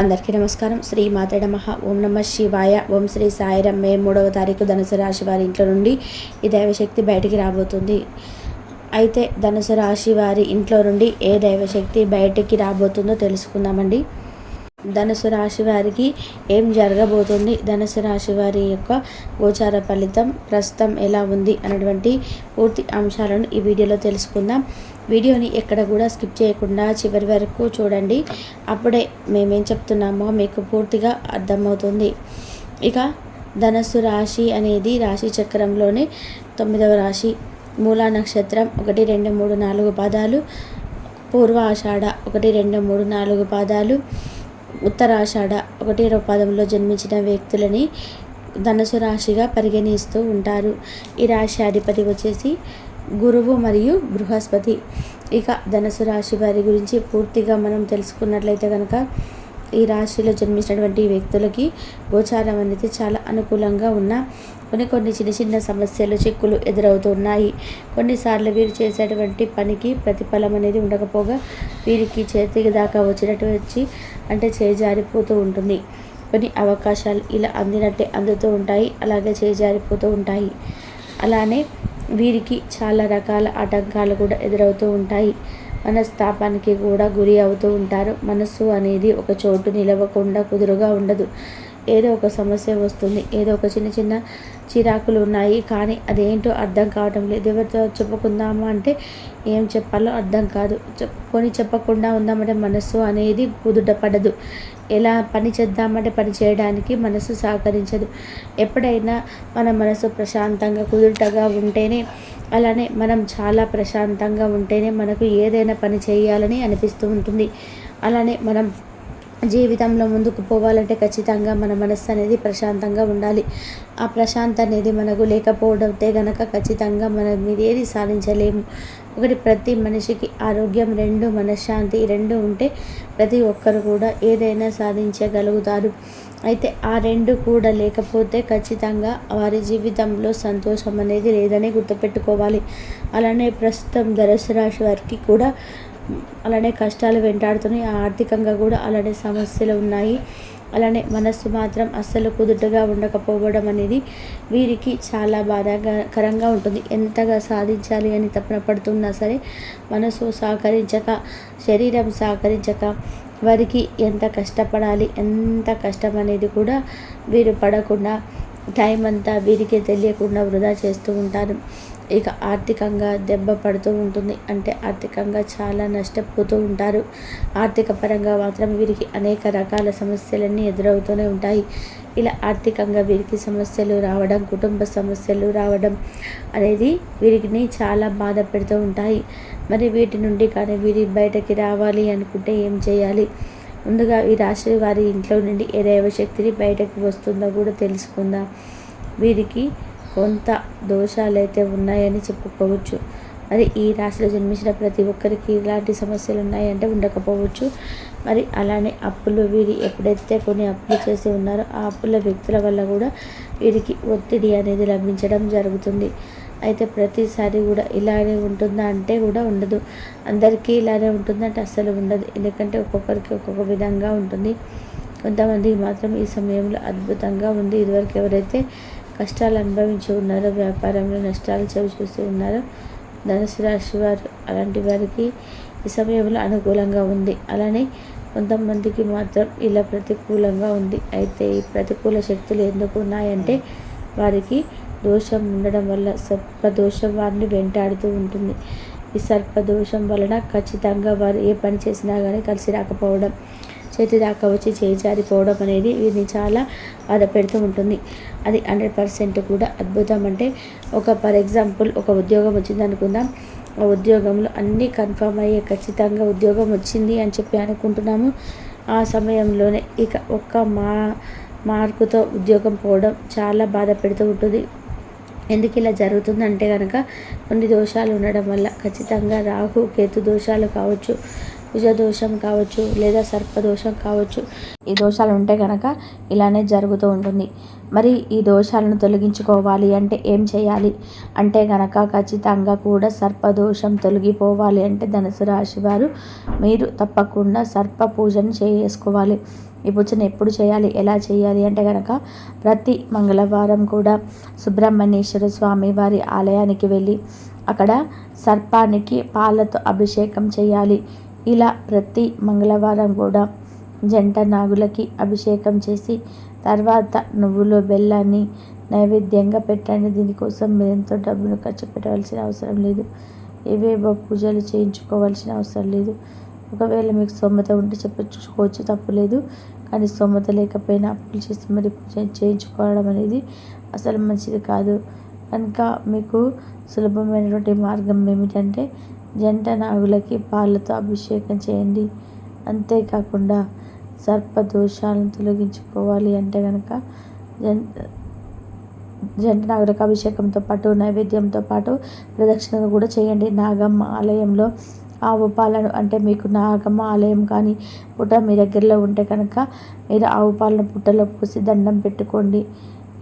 అందరికీ నమస్కారం. శ్రీ మాత నమః. ఓం నమ శివాయ. ఓం శ్రీ సాయిరం మే మూడవ తారీఖు ధనుసు రాశి వారి ఇంట్లో నుండి ఈ దైవశక్తి బయటికి రాబోతుంది. అయితే ధనుసు రాశి వారి ఇంట్లో నుండి ఏ దైవశక్తి బయటికి రాబోతుందో తెలుసుకుందామండి. ధనుసు రాశి వారికి ఏం జరగబోతుంది? ధనుసు రాశి వారి యొక్క గోచార ఫలితం ప్రస్తుతం ఎలా ఉంది? అన్నటువంటి పూర్తి అంశాలను ఈ వీడియోలో తెలుసుకుందాం. వీడియోని ఎక్కడ కూడా స్కిప్ చేయకుండా చివరి వరకు చూడండి. అప్పుడే మేమేం చెప్తున్నామో మీకు పూర్తిగా అర్థమవుతుంది. ఇక ధనస్సు రాశి అనేది రాశి చక్రంలోనే తొమ్మిదవ రాశి. మూలా నక్షత్రం ఒకటి రెండు మూడు నాలుగు పాదాలు. పూర్వ ఆషాఢ ఒకటి రెండు మూడు నాలుగు పాదాలు. ఉత్తరాషాఢ ఒకటి పాదంలో జన్మించిన వ్యక్తులని ధనుసు రాశిగా పరిగణిస్తూ ఉంటారు. ఈ రాశి అధిపతి వచ్చేసి గురువు మరియు బృహస్పతి. ఇక ధనుసు రాశి వారి గురించి పూర్తిగా మనం తెలుసుకున్నట్లయితే కనుక ఈ రాశిలో జన్మించినటువంటి వ్యక్తులకి గోచారం అనేది చాలా అనుకూలంగా ఉన్న కొన్ని కొన్ని చిన్న చిన్న సమస్యలు చిక్కులు ఎదురవుతున్నాయి కొన్నిసార్లు వీరు చేసేటువంటి పనికి ప్రతిఫలం అనేది ఉండకపోగా వీరికి చేతికి దాకా వచ్చినట్టు వచ్చి అంటే చేజారిపోతూ ఉంటుంది. కొన్ని అవకాశాలు ఇలా అందినట్టే అందుతూ ఉంటాయి అలాగే చేజారిపోతూ ఉంటాయి. అలానే వీరికి చాలా రకాల ఆటంకాలు కూడా ఎదురవుతూ ఉంటాయి. మనస్తాపానికి కూడా గురి అవుతూ ఉంటారు. మనస్సు అనేది ఒక చోటు నిలవకుండా కుదురుగా ఉండదు. ఏదో ఒక సమస్య వస్తుంది. ఏదో ఒక చిన్న చిన్న చిరాకులు ఉన్నాయి. కానీ అదేంటో అర్థం కావటం లేదు. ఎవరితో చెప్పుకుందాము అంటే ఏం చెప్పాలో అర్థం కాదు. కొని చెప్పకుండా ఉందామంటే మనస్సు అనేది కుదుట పడదు ఎలా పని చేద్దామంటే పని చేయడానికి మనసు సహకరించదు. ఎప్పుడైనా మన మనసు ప్రశాంతంగా కుదుటగా ఉంటేనే అలానే మనం చాలా ప్రశాంతంగా ఉంటేనే మనకు ఏదైనా పని చేయాలని అనిపిస్తూ ఉంటుంది. అలానే మనం జీవితంలో ముందుకు పోవాలంటే ఖచ్చితంగా మన మనస్సు అనేది ప్రశాంతంగా ఉండాలి. ఆ ప్రశాంత అనేది మనకు లేకపోవడంతే గనక ఖచ్చితంగా మనం మీద ఏది సాధించలేము. ఒకటి ప్రతి మనిషికి ఆరోగ్యం రెండు మనశ్శాంతి రెండు ఉంటే ప్రతి ఒక్కరు కూడా ఏదైనా సాధించగలుగుతారు. అయితే ఆ రెండు కూడా లేకపోతే ఖచ్చితంగా వారి జీవితంలో సంతోషం అనేది లేదని గుర్తుపెట్టుకోవాలి. అలానే ప్రస్తుతం ధనుసు రాశి వారికి కూడా అలానే కష్టాలు వెంటాడుతున్నాయి ఆర్థికంగా కూడా అలానే సమస్యలు ఉన్నాయి. అలానే మనస్సు మాత్రం అస్సలు కుదుటగా ఉండకపోవడం అనేది వీరికి చాలా బాధాకరంగా ఉంటుంది. ఎంతగా సాధించాలి అని తప్పన పడుతున్నా సరే మనసు సహకరించక శరీరం సహకరించక వారికి ఎంత కష్టపడాలి ఎంత కష్టం అనేది కూడా వీరు పడకుండా టైం అంతా వీరికే తెలియకుండా వృధా చేస్తూ ఉంటారు. ఇక ఆర్థికంగా దెబ్బ పడుతూ ఉంటుంది. అంటే ఆర్థికంగా చాలా నష్టపోతూ ఉంటారు. ఆర్థిక పరంగా మాత్రం వీరికి అనేక రకాల సమస్యలన్నీ ఎదురవుతూనే ఉంటాయి. ఇలా ఆర్థికంగా వీరికి సమస్యలు రావడం కుటుంబ సమస్యలు రావడం అనేది వీరిని చాలా బాధ పెడుతూ ఉంటాయి. మరి వీటి నుండి కానీ వీరి బయటకి రావాలి అనుకుంటే ఏం చేయాలి? ముందుగా ఈ రాశి వారి ఇంట్లో నుండి ఏ దైవశక్తిని బయటకు వస్తుందో కూడా తెలుసుకుందాం. వీరికి కొంత దోషాలు అయితే ఉన్నాయని చెప్పుకోవచ్చు. మరి ఈ రాశిలో జన్మించిన ప్రతి ఒక్కరికి ఇలాంటి సమస్యలు ఉన్నాయంటే ఉండకపోవచ్చు. మరి అలానే అప్పులు వీరి ఎప్పుడైతే కొన్ని అప్పులు చేసి ఉన్నారో ఆ అప్పుల వ్యక్తుల వల్ల కూడా వీరికి ఒత్తిడి అనేది లభించడం జరుగుతుంది. అయితే ప్రతిసారి కూడా ఇలానే ఉంటుందా అంటే కూడా ఉండదు. అందరికీ ఇలానే ఉంటుందంటే అస్సలు ఉండదు. ఎందుకంటే ఒక్కొక్కరికి ఒక్కొక్క విధంగా ఉంటుంది. కొంతమందికి మాత్రం ఈ సమయంలో అద్భుతంగా ఉంది. ఇదివరకు ఎవరైతే కష్టాలు అనుభవించి ఉన్నారో వ్యాపారంలో నష్టాలు చవి చూసి ఉన్నారో ధనుసు రాశి వారు అలాంటి వారికి ఈ సమయంలో అనుకూలంగా ఉంది. అలానే కొంతమందికి మాత్రం ఇలా ప్రతికూలంగా ఉంది. అయితే ఈ ప్రతికూల శక్తులు ఎందుకు ఉన్నాయంటే వారికి దోషం ఉండడం వల్ల సర్పదోషం వారిని వెంటాడుతూ ఉంటుంది. ఈ సర్పదోషం వలన ఖచ్చితంగా వారు ఏ పని చేసినా కానీ కలిసి రాకపోవడం చేతి దాకా వచ్చి చేయి అనేది వీరిని చాలా బాధ పెడుతూ ఉంటుంది. అది హండ్రెడ్ పర్సెంట్ కూడా అద్భుతం. అంటే ఒక ఫర్ ఎగ్జాంపుల్ ఒక ఉద్యోగం వచ్చింది అనుకుందాం. ఆ ఉద్యోగంలో అన్నీ కన్ఫర్మ్ అయ్యే ఖచ్చితంగా ఉద్యోగం వచ్చింది అని చెప్పి అనుకుంటున్నాము. ఆ సమయంలోనే ఇక ఒక్క మా మార్కుతో ఉద్యోగం పోవడం చాలా బాధ పెడుతూ ఉంటుంది. ఎందుకు ఇలా జరుగుతుందంటే కనుక కొన్ని దోషాలు ఉండడం వల్ల ఖచ్చితంగా రాహు కేతు దోషాలు కావచ్చు కుజదోషం కావచ్చు లేదా సర్పదోషం కావచ్చు. ఈ దోషాలు ఉంటే కనుక ఇలానే జరుగుతూ ఉంటుంది. మరి ఈ దోషాలను తొలగించుకోవాలి అంటే ఏం చేయాలి? అంటే కనుక ఖచ్చితంగా కూడా సర్పదోషం తొలగిపోవాలి అంటే ధనుసు రాశి వారు మీరు తప్పకుండా సర్ప పూజను చేసుకోవాలి. ఈ పూజను ఎప్పుడు చేయాలి? ఎలా చేయాలి? అంటే కనుక ప్రతి మంగళవారం కూడా సుబ్రహ్మణ్యేశ్వర స్వామి వారి ఆలయానికి వెళ్ళి అక్కడ సర్పానికి పాలతో అభిషేకం చేయాలి. ఇలా ప్రతి మంగళవారం కూడా జంట నాగులకి అభిషేకం చేసి తర్వాత నువ్వులు బెల్లాన్ని నైవేద్యంగా పెట్టండి. దీనికోసం మీరు ఎంతో డబ్బును ఖర్చు పెట్టవలసిన అవసరం లేదు. ఏవేవో పూజలు చేయించుకోవాల్సిన అవసరం లేదు. ఒకవేళ మీకు స్తోమత ఉంటే చెప్పుకోవచ్చు తప్పులేదు కానీ స్తోమత లేకపోయినా అప్పులు చేసి మరి చేయించుకోవడం అనేది అసలు మంచిది కాదు. కనుక మీకు సులభమైనటువంటి మార్గం ఏమిటంటే జంట నాగులకి పాలతో అభిషేకం చేయండి. అంతేకాకుండా సర్ప దోషాలను తొలగించుకోవాలి అంటే కనుక జంట జంట నాగులకు అభిషేకంతో పాటు నైవేద్యంతో పాటు ప్రదక్షిణ కూడా చేయండి. నాగమ్మ ఆలయంలో ఆవు పాలను అంటే మీకు నాగమ్మ ఆలయం కానీ పుట్ట మీ దగ్గరలో ఉంటే కనుక మీరు ఆవు పాలను పుట్టలో పోసి దండం పెట్టుకోండి.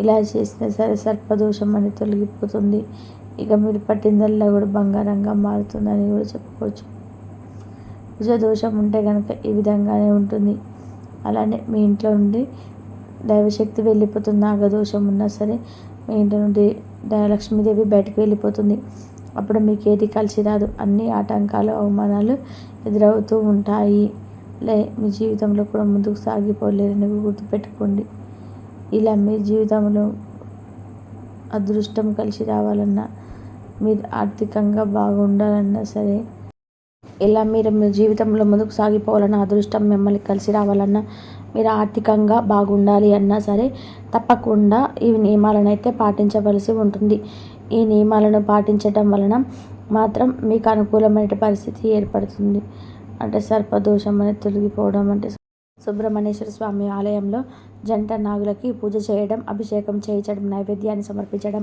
ఇలా చేసినా సరే సర్పదోషం అని తొలగిపోతుంది. ఇక మీరు పట్టిందల్లా కూడా బంగారంగా మారుతుందని కూడా చెప్పుకోవచ్చు. భుజ దోషం ఉంటే కనుక ఈ విధంగానే ఉంటుంది. అలానే మీ ఇంట్లో నుండి దైవశక్తి వెళ్ళిపోతుంది. నాగదోషం ఉన్నా సరే మీ ఇంట్లో నుండి లక్ష్మీదేవి బయటకు వెళ్ళిపోతుంది. అప్పుడు మీకు ఏది కలిసి రాదు అన్ని ఆటంకాలు అవమానాలు ఎదురవుతూ ఉంటాయి. లే మీ జీవితంలో కూడా ముందుకు సాగిపోలేరని గుర్తుపెట్టుకోండి. ఇలా మీ జీవితంలో అదృష్టం కలిసి రావాలన్నా మీరు ఆర్థికంగా బాగుండాలన్నా సరే ఇలా మీరు మీ జీవితంలో ముందుకు సాగిపోవాలన్నా అదృష్టం మిమ్మల్ని కలిసి రావాలన్నా మీరు ఆర్థికంగా బాగుండాలి అన్నా సరే తప్పకుండా ఈ నియమాలను అయితే పాటించవలసి ఉంటుంది. ఈ నియమాలను పాటించడం వలన మాత్రం మీకు అనుకూలమైన పరిస్థితి ఏర్పడుతుంది. అంటే సర్పదోషం అనేది తొలగిపోవడం అంటే సుబ్రహ్మణ్యేశ్వర స్వామి ఆలయంలో జంట నాగులకి పూజ చేయడం అభిషేకం చేయించడం నైవేద్యాన్ని సమర్పించడం.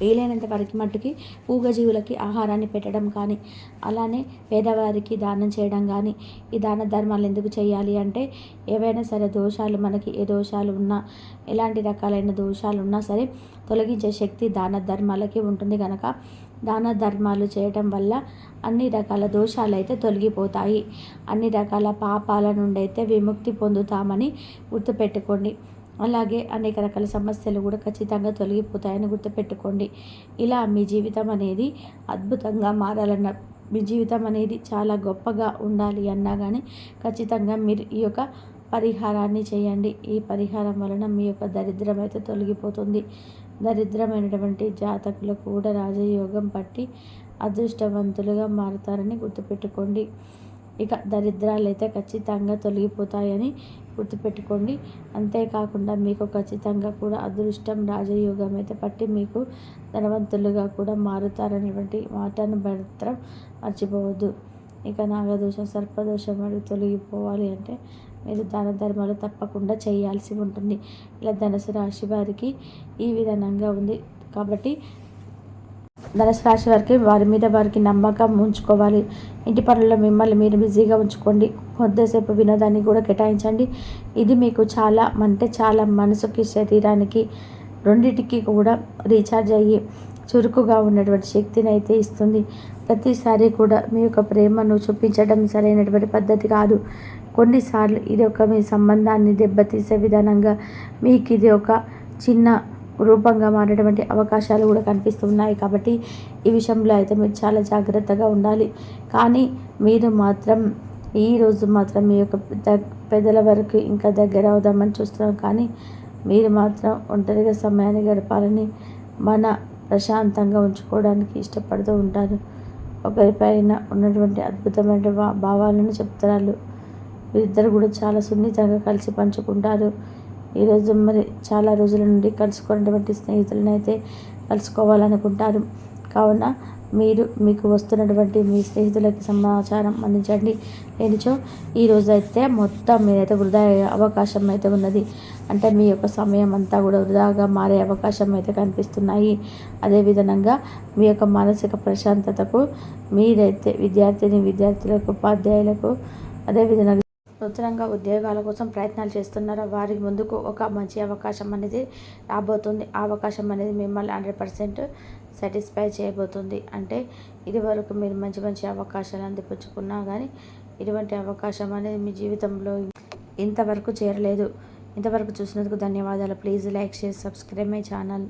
వీలైనంత వరకు మట్టుకి పూగజీవులకి ఆహారాన్ని పెట్టడం కానీ అలానే పేదవారికి దానం చేయడం కానీ ఈ దాన ధర్మాలు ఎందుకు చేయాలి అంటే ఏవైనా సరే దోషాలు మనకి ఏ దోషాలు ఉన్నా ఎలాంటి రకాలైన దోషాలు ఉన్నా సరే తొలగించే శక్తి దాన ధర్మాలకి ఉంటుంది కనుక దాన ధర్మాలు చేయటం వల్ల అన్ని రకాల దోషాలు అయితే తొలగిపోతాయి. అన్ని రకాల పాపాల నుండి అయితే విముక్తి పొందుతామని గుర్తుపెట్టుకోండి. అలాగే అనేక రకాల సమస్యలు కూడా ఖచ్చితంగా తొలగిపోతాయని గుర్తుపెట్టుకోండి. ఇలా మీ జీవితం అనేది అద్భుతంగా మారాలన్న మీ జీవితం అనేది చాలా గొప్పగా ఉండాలి అన్నా కానీ ఖచ్చితంగా మీరు ఈ యొక్క పరిహారాన్ని చేయండి. ఈ పరిహారం వలన మీ యొక్క దరిద్రం అయితే తొలగిపోతుంది. దరిద్రమైనటువంటి జాతకులు కూడా రాజయోగం పట్టి అదృష్టవంతులుగా మారుతారని గుర్తుపెట్టుకోండి. ఇక దరిద్రాలు అయితే ఖచ్చితంగా తొలగిపోతాయని గుర్తుపెట్టుకోండి. అంతేకాకుండా మీకు ఖచ్చితంగా కూడా అదృష్టం రాజయోగం అయితే పట్టి మీకు ధనవంతులుగా కూడా మారుతారనేటువంటి మాటను మాత్రం మర్చిపోవద్దు. ఇక నాగదోషం సర్పదోషం అనేది తొలగిపోవాలి అంటే మీరు దాన ధర్మాలు తప్పకుండా చేయాల్సి ఉంటుంది. ఇలా ధనుసు రాశి వారికి ఈ విధానంగా ఉంది. కాబట్టి ధనుసు రాశి వారికి వారి మీద వారికి నమ్మకం ఉంచుకోవాలి. ఇంటి పనుల్లో మిమ్మల్ని మీరు బిజీగా ఉంచుకోండి. కొద్దిసేపు వినోదాన్ని కూడా కేటాయించండి. ఇది మీకు చాలా అంటే చాలా మనసుకి శరీరానికి రెండింటికి కూడా రీఛార్జ్ అయ్యి చురుకుగా ఉన్నటువంటి శక్తిని అయితే ఇస్తుంది. ప్రతిసారి కూడా మీ యొక్క ప్రేమను చూపించడం సరైనటువంటి పద్ధతి కాదు. కొన్నిసార్లు ఇది ఒక మీ సంబంధాన్ని దెబ్బతీసే విధానంగా మీకు ఇది ఒక చిన్న రూపంగా మారేటువంటి అవకాశాలు కూడా కనిపిస్తున్నాయి కాబట్టి ఈ విషయంలో అయితే మీరు చాలా జాగ్రత్తగా ఉండాలి. కానీ మీరు మాత్రం ఈరోజు మాత్రం మీ యొక్క పెద్దల వరకు ఇంకా దగ్గర అవుదామని చూస్తున్నాం. కానీ మీరు మాత్రం ఒంటరిగా సమయాన్ని గడపాలని మన ప్రశాంతంగా ఉంచుకోవడానికి ఇష్టపడుతూ ఉంటారు. ఒకరిపైన ఉన్నటువంటి అద్భుతమైన భావాలను చెప్తారు వీరిద్దరు కూడా చాలా సున్నితంగా కలిసి పంచుకుంటారు. ఈరోజు మరి చాలా రోజుల నుండి కలుసుకున్నటువంటి స్నేహితులను అయితే కలుసుకోవాలనుకుంటారు. కావున మీరు మీకు వస్తున్నటువంటి మీ స్నేహితులకి సమాచారం అందించండి. లేనిచో ఈ అయితే మొత్తం మీదైతే వృధా అయ్యే అవకాశం అయితే ఉన్నది. అంటే మీ యొక్క సమయం అంతా కూడా వృధాగా మారే అవకాశం అయితే కనిపిస్తున్నాయి. అదేవిధంగా మీ యొక్క మానసిక ప్రశాంతతకు మీరైతే విద్యార్థిని విద్యార్థులకు ఉపాధ్యాయులకు అదేవిధంగా నూతనంగా ఉద్యోగాల కోసం ప్రయత్నాలు చేస్తున్నారో. వారి ముందుకు ఒక మంచి అవకాశం అనేది రాబోతుంది. ఆ అవకాశం అనేది మిమ్మల్ని హండ్రెడ్ పర్సెంట్ సాటిస్ఫై చేయబోతుంది. అంటే ఇది వరకు మీరు మంచి మంచి అవకాశాలు అందిపుచ్చుకున్నా కానీ ఇటువంటి అవకాశం అనేది మీ జీవితంలో ఇంతవరకు చేరలేదు. ఇంతవరకు చూసినందుకు ధన్యవాదాలు. Please like share subscribe my channel.